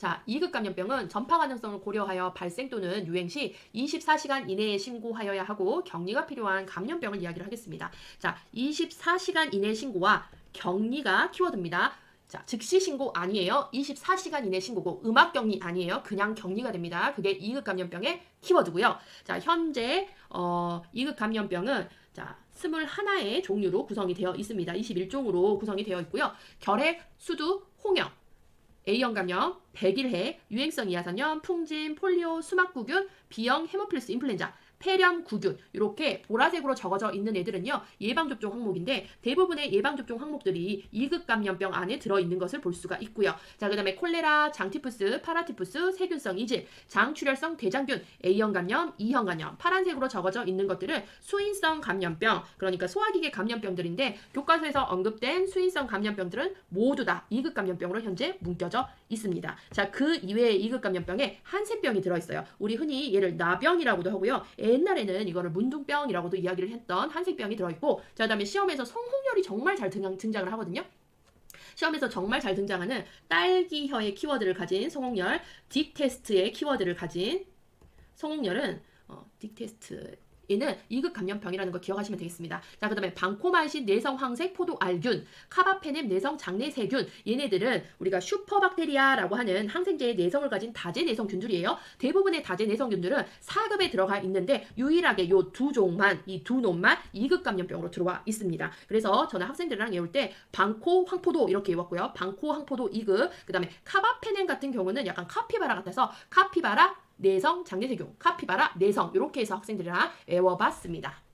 자, 2급 감염병은 전파 가능성을 고려하여 발생 또는 유행 시 24시간 이내에 신고하여야 하고 격리가 필요한 감염병을 이야기를 하겠습니다. 자, 24시간 이내 신고와 격리가 키워드입니다. 자, 즉시 신고 아니에요. 24시간 이내 신고고 음악 격리 아니에요. 그냥 격리가 됩니다. 그게 2급 감염병의 키워드고요. 자, 현재 어, 2급 감염병은 자, 21의 종류로 구성이 되어 있습니다. 21종으로 구성이 되어 있고요. 결핵, 수두, 홍역, A형 감염, 백일해, 유행성 이하선염, 풍진, 폴리오, 수막구균, B형 헤모필스 인플루엔자, 폐렴, 구균 이렇게 보라색으로 적어져 있는 애들은요 예방접종 항목인데 대부분의 예방접종 항목들이 2급 감염병 안에 들어있는 것을 볼 수가 있고요. 자 그 다음에 콜레라, 장티푸스, 파라티푸스, 세균성 이질, 장출혈성 대장균, A형 감염, 2형 감염 파란색으로 적어져 있는 것들은 수인성 감염병 그러니까 소화기계 감염병들인데 교과서에서 언급된 수인성 감염병들은 모두 다 2급 감염병으로 현재 묶여져 있습니다. 자 그 이외의 2급 감염병에 한센병이 들어있어요. 우리 흔히 얘를 나병이라고도 하고요. 옛날에는 이거를 문둥병이라고도 이야기를 했던 한센병이 들어있고 자 그다음에 시험에서 성홍열이 정말 잘 등장, 등장을 하거든요. 시험에서 정말 잘 등장하는 딸기혀의 키워드를 가진 성홍열, 딕 테스트의 키워드를 가진 성홍열은 어, 딕 테스트 얘는 2급 감염병이라는 거 기억하시면 되겠습니다. 자, 그 다음에 방코마이신 내성 황색 포도 알균, 카바페넴 내성 장내 세균, 얘네들은 우리가 슈퍼박테리아라고 하는 항생제의 내성을 가진 다제 내성균들이에요. 대부분의 다제 내성균들은 4급에 들어가 있는데 유일하게 요 두 종만, 이 두 놈만 2급 감염병으로 들어와 있습니다. 그래서 저는 학생들이랑 외울 때 방코 황포도 이렇게 외웠고요. 방코 황포도 2급, 그 다음에 카바페넴 같은 경우는 약간 카피바라 같아서 카피바라 내성 장내 세균, 카피바라 내성 이렇게 해서 학생들이랑 외워봤습니다.